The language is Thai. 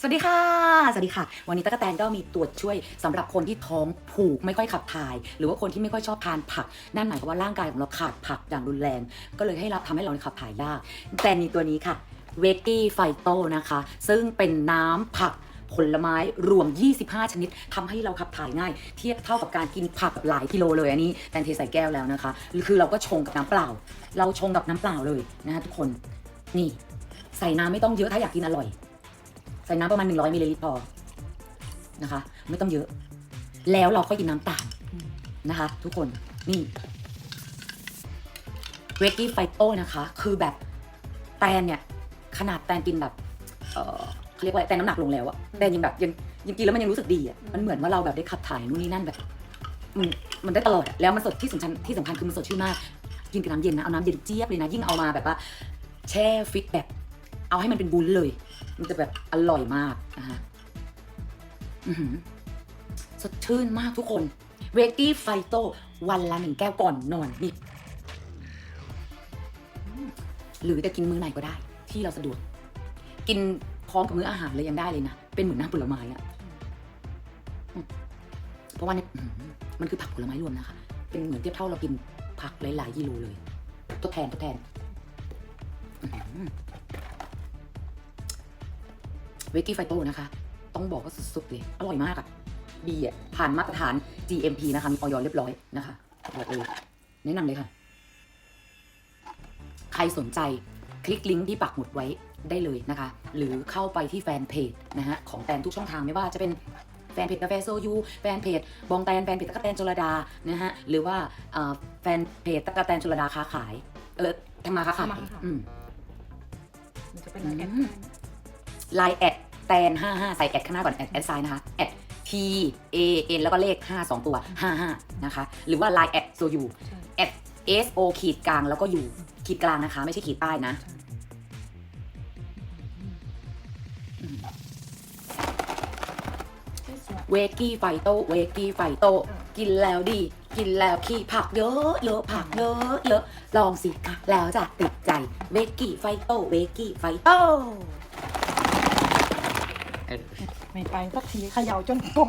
สวัสดีค่ะ สวัสดีค่ะ วันนี้ตั๊กแตนก็มีตัวช่วยสำหรับคนที่ท้องผูกไม่ค่อยขับถ่าย หรือว่าคนที่ไม่ค่อยชอบทานผัก นั่นหมายความว่าร่างกายของเราขาดผักอย่างรุนแรง ก็เลยให้เราทำให้เราขับถ่ายยาก แต่มีตัวนี้ค่ะ เวกกี้ไฟโตนะคะ ซึ่งเป็นน้ำผักผลไม้รวม 25 ชนิดทำให้เราขับถ่ายง่าย เทียบเท่ากับการกินผักแบบหลายกิโลเลยอันนี้แตนเทใส่แก้วแล้วนะคะ คือเราก็ชงกับน้ำเปล่า เราชงกับน้ำเปล่าเลยนะคะทุกคน นี่ ใส่น้ำไม่ต้องเยอะถ้าอยากกินอร่อย ใส่น้ำประมาณ 100มิลลิลิตรพอนะคะ ไม่ต้องเยอะ แล้วเราค่อยกินน้ำตามนะคะ ทุกคนนี่เวกกี้ไฟโต้นะคะ คือแบบแตนเนี่ย ขนาดแตนกินแบบเออเขาเรียกว่าแตนน้ำหนักลงแล้วอะแตนยังแบบยังยังกินแล้วมันยังรู้สึกดีอะมันเหมือนว่าเราแบบได้ขับถ่ายนู่นนี่นั่นแบบมันมันได้ตลอดอะแล้วมันสดที่สำคัญที่สำคัญคือมันสดชื่นมาก กินกับน้ำเย็นนะเอาน้ำเย็นเจี๊ยบเลยนะยิ่งเอามาแบบว่าแช่ฟิตแบบ เอาให้มันเป็นบุ้นเลย มันจะแบบอร่อยมากนะคะสดชื่นมากทุกคน เวกี้ไฟโตวันละหนึ่งแก้วก่อนนอนนี่หรือจะกินมื้อไหนก็ได้ ที่เราสะดวก กินพร้อมกับมื้ออาหารเลยยังได้เลยนะ เป็นเหมือนน้ำผลไม้อะเพราะว่าเนี่ยมันคือผักผลไม้รวมนะคะ เป็นเหมือนเทียบเท่าเรากินผักหลายๆกิโลเลย ทดแทนทดแทน เวกี้ไฟโตนะคะ ต้องบอกว่าสุดๆเลย อร่อยมากอะดีอะผ่านมาตรฐาน GMP นะคะ มีออยเรียบร้อยนะคะบอกเลยแนะนำเลยค่ะ ใครสนใจคลิกลิงก์ที่ปักหมุดไว้ได้เลยนะคะ หรือเข้าไปที่แฟนเพจนะฮะของแตนทุกช่องทางไม่ว่าจะเป็นแฟนเพจกาแฟโซยูแฟนเพจบองแตนแฟนเพจตะกะแตนชลดานะฮะหรือว่าเอ่อแฟนเพจตะกะแตนชลดาค้าขาย เออทำมาค้าขายทำมาค้าขายอืมมันจะเป็นอะไรแอดอืม ไลน์แอดแตน55ใส่แอดข้างหน้าก่อนแอดแอดไซน์นะคะแอด T A N แล้วก็เลข 5 2 ตัว 55 นะคะ หรือว่า Line แอดโซยูใช่แอด S O ขีดกลางแล้วก็อยู่ขีดกลางนะคะ ไม่ใช่ขีดใต้นะใช่สวยเวกี้ไฟโตเวกี้ไฟโต กินแล้วดี กินแล้วขี้ผักเยอะเยอะผักเยอะเยอะลองสิคะแล้วจะติดใจ เวกี้ไฟโตเวกี้ไฟโต ไม่ไปสักทีเขย่าจนปง